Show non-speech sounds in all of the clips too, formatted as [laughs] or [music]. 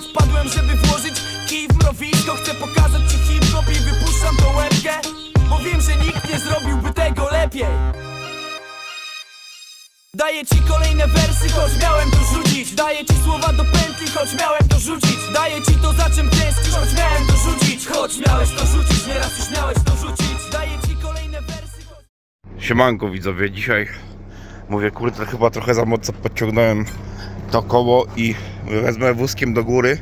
Wpadłem, żeby włożyć kij w mrowisko. Chcę pokazać ci hip-hop i wypuszczam tą łebkę Bo wiem, że nikt nie zrobiłby tego lepiej. Daję ci kolejne wersy, choć miałem to rzucić. Daję ci słowa do pętli, choć miałem to rzucić. Daję ci to za czym tęsknisz, choć miałem to rzucić. Choć miałeś to rzucić, nieraz już miałeś to rzucić. Daję ci kolejne wersy, choć... Siemanko widzowie, dzisiaj mówię kurde chyba trochę za mocno podciągnąłem to koło i wezmę wózkiem do góry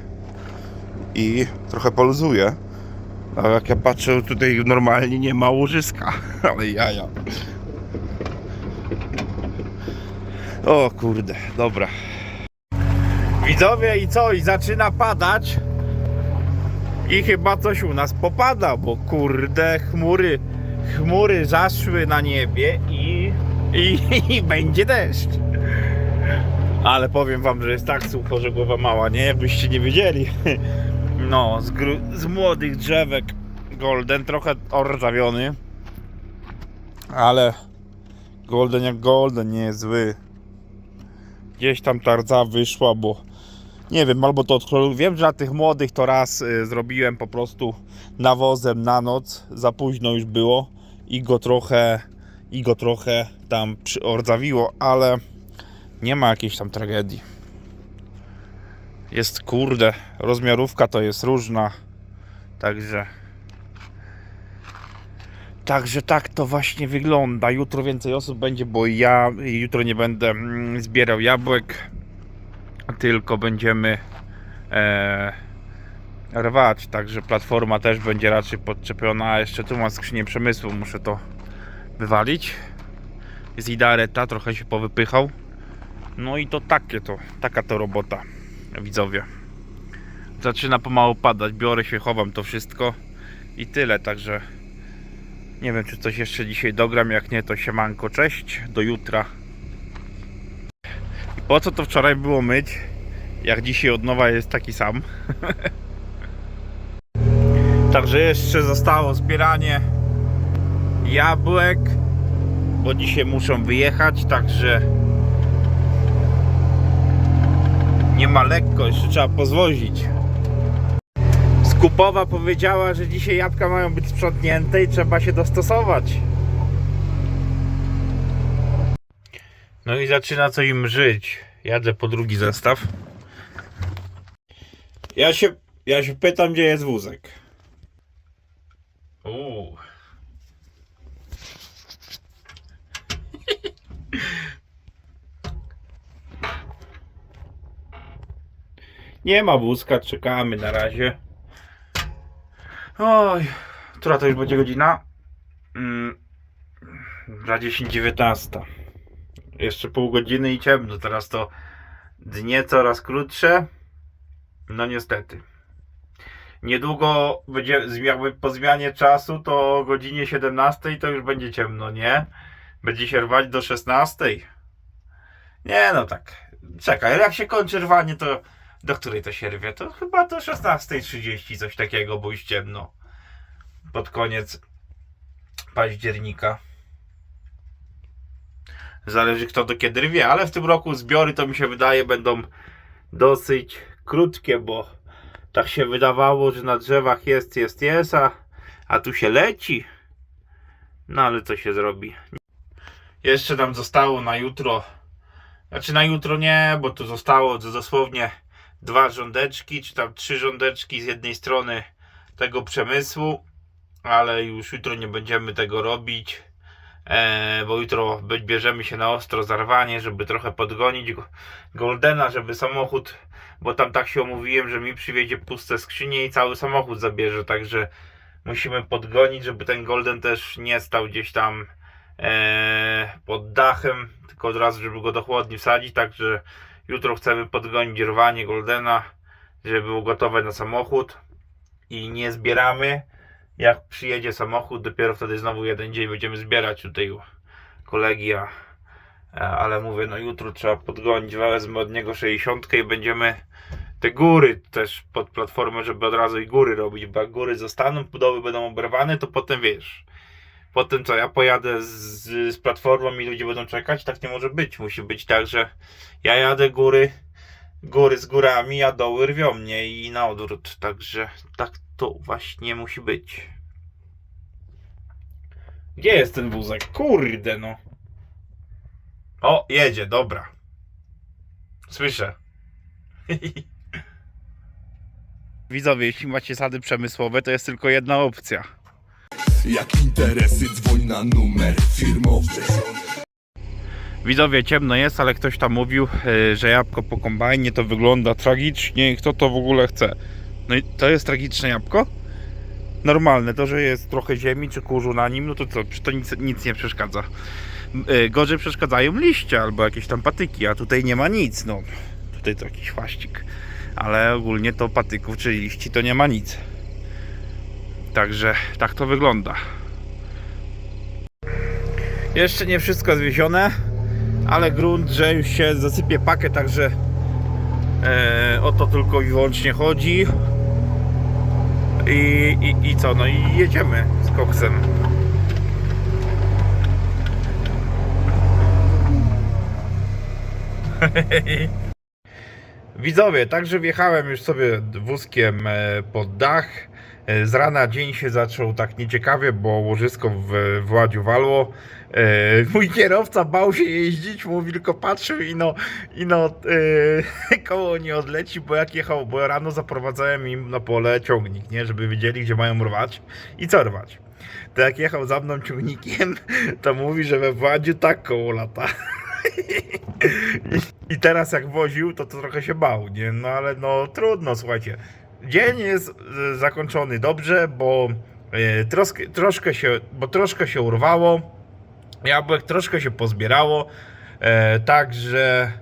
i trochę poluzuję. A jak ja patrzę tutaj normalnie nie ma łożyska, [laughs] ale jaja. O kurde, dobra. Widzowie i co? I zaczyna padać. I chyba coś u nas popada, bo kurde chmury, chmury zaszły na niebie i, i, [laughs] i będzie deszcz. Ale powiem wam, że jest tak sucho, że głowa mała, nie? Jakbyście nie wiedzieli. [laughs] No, z, z młodych drzewek golden, trochę orżawiony. Ale golden jak golden, nie jest zły. Gdzieś tam ta rdza wyszła, bo nie wiem, albo to odkroił. Wiem, że na tych młodych to raz y, zrobiłem po prostu nawozem na noc. Za późno już było i go trochę i go trochę tam przyordzawiło, ale nie ma jakiejś tam tragedii. Jest kurde, rozmiarówka to jest różna. Także Także tak to właśnie wygląda. Jutro więcej osób będzie, bo ja jutro nie będę mm, zbierał jabłek tylko będziemy e, rwać, także platforma też będzie raczej podczepiona, jeszcze tu mam skrzynię przemysłu, muszę to wywalić. Z Idareta trochę się powypychał. No i to takie to, taka to robota, widzowie. Zaczyna pomału padać, biorę się, chowam to wszystko i tyle, także nie wiem czy coś jeszcze dzisiaj dogram, jak nie to siemanko, cześć, do jutra. I po co to wczoraj było myć? Jak dzisiaj od nowa jest taki sam. [laughs] Także jeszcze zostało zbieranie jabłek, bo dzisiaj muszą wyjechać, także nie ma lekko, jeszcze trzeba pozwozić. Skupowa powiedziała, że dzisiaj jabłka mają być sprzątnięte i trzeba się dostosować. No i zaczyna co im żyć. Jadę po drugi zestaw. Ja się, ja się pytam, gdzie jest wózek. Uuu. Nie ma wózka, czekamy na razie. Oj, która to już będzie godzina? Mm, za 10.19. Jeszcze pół godziny i ciemno. Teraz to dnie coraz krótsze. No niestety. Niedługo będzie jakby po zmianie czasu to o godzinie 17 to już będzie ciemno, nie? Będzie się rwać do 16. Nie no tak. Czekaj, jak się kończy rwanie to do której to się rwie? To chyba do 16.30 coś takiego, bo już ciemno. Pod koniec października. Zależy kto do kiedy rwie, ale w tym roku zbiory to mi się wydaje będą dosyć krótkie, bo tak się wydawało, że na drzewach jest, jest, jest, a, a tu się leci. No ale co się zrobi? Jeszcze nam zostało na jutro, znaczy na jutro nie, bo tu zostało dosłownie dwa rządeczki, czy tam trzy rządeczki z jednej strony tego przemysłu, ale już jutro nie będziemy tego robić. E, bo jutro bierzemy się na ostro zarwanie, żeby trochę podgonić go- Goldena, żeby samochód, bo tam tak się omówiłem, że mi przywiezie puste skrzynie i cały samochód zabierze, także musimy podgonić, żeby ten Golden też nie stał gdzieś tam e, pod dachem, tylko od razu, żeby go do chłodni wsadzić, także jutro chcemy podgonić rwanie Goldena, żeby było gotowe na samochód i nie zbieramy. Jak przyjedzie samochód, dopiero wtedy znowu jeden dzień będziemy zbierać tutaj u kolegi, a, a- ale mówię, no jutro trzeba podgonić, wezmę od niego 60 i będziemy te góry też pod platformę, żeby od razu i góry robić, bo jak góry zostaną, budowy będą oberwane, to potem wiesz, potem co, ja pojadę z, z platformą i ludzie będą czekać, tak nie może być, musi być tak, że ja jadę góry, góry z górami, a doły rwią mnie i na odwrót. Także tak to właśnie musi być. Gdzie jest ten wózek? Kurde no. O, jedzie, dobra. Słyszę. [laughs] Widzowie, jeśli macie sady przemysłowe, to jest tylko jedna opcja. Jak interesy dzwoń na numer firmowy Widzowie, ciemno jest, ale ktoś tam mówił, yy, że jabłko po kombajnie to wygląda tragicznie i kto to w ogóle chce. No i to jest tragiczne jabłko? Normalne, to, że jest trochę ziemi czy kurzu na nim, no to co, to nic, nic nie przeszkadza. Yy, gorzej przeszkadzają liście albo jakieś tam patyki, a tutaj nie ma nic, no. Tutaj to jakiś chwaścik. Ale ogólnie to patyków czy liści to nie ma nic. Także tak to wygląda. Jeszcze nie wszystko zwiezione, ale grunt, że już się zasypie pakę, także e, o to tylko i wyłącznie chodzi. I, i, I co? No i jedziemy z koksem. [laughs] Widzowie, także wjechałem już sobie wózkiem e, pod dach. E, Z rana dzień się zaczął tak nieciekawie, bo łożysko w Władziu walło. E, Mój kierowca bał się jeździć, mówi tylko patrzył i no, i no e, [laughs] koło nie odleci, bo jak jechał, bo rano zaprowadzałem im na pole ciągnik, nie, żeby wiedzieli gdzie mają rwać i co rwać. To jak jechał za mną ciągnikiem, [laughs] to mówi, że we Władziu tak koło lata. [laughs] I, teraz jak woził, to, to trochę się bał, nie? No ale no trudno, słuchajcie. Dzień jest e, zakończony dobrze, bo e, troszkę, troszkę się, bo troszkę się urwało. Jabłek troszkę się pozbierało. E, także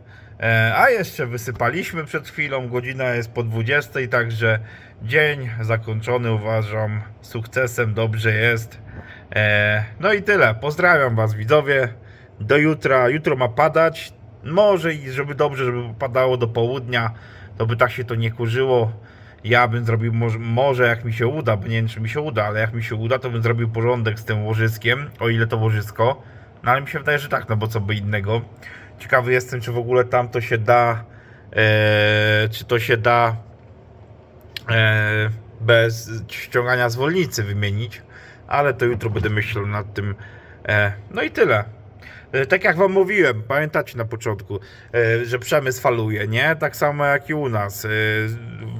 a jeszcze wysypaliśmy przed chwilą, godzina jest po 20, także dzień zakończony uważam sukcesem, dobrze jest. No i tyle. Pozdrawiam Was widzowie. Do jutra. Jutro ma padać. Może i żeby dobrze, żeby padało do południa, to by tak się to nie kurzyło. Ja bym zrobił może, może jak mi się uda, bo nie wiem czy mi się uda, ale jak mi się uda, to bym zrobił porządek z tym łożyskiem, o ile to łożysko. No ale mi się wydaje, że tak, no bo co by innego. Ciekawy jestem, czy w ogóle tam to się da, e, czy to się da e, bez ściągania zwolnicy wymienić, ale to jutro będę myślał nad tym. E, no i tyle. E, Tak jak wam mówiłem, pamiętacie na początku, e, że przemysł faluje, nie? Tak samo jak i u nas.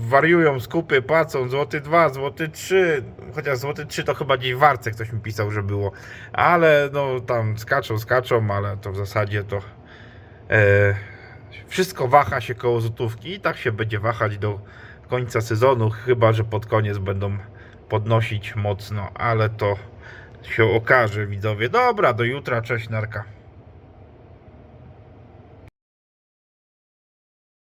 Wariują skupy, płacą złoty 2, złoty 3, chociaż złoty 3 to chyba gdzieś w warce ktoś mi pisał, że było. Ale no tam skaczą, skaczą, ale to w zasadzie to e, wszystko waha się koło złotówki i tak się będzie wahać do końca sezonu, chyba że pod koniec będą podnosić mocno, ale to się okaże widzowie. Dobra, do jutra, cześć narka.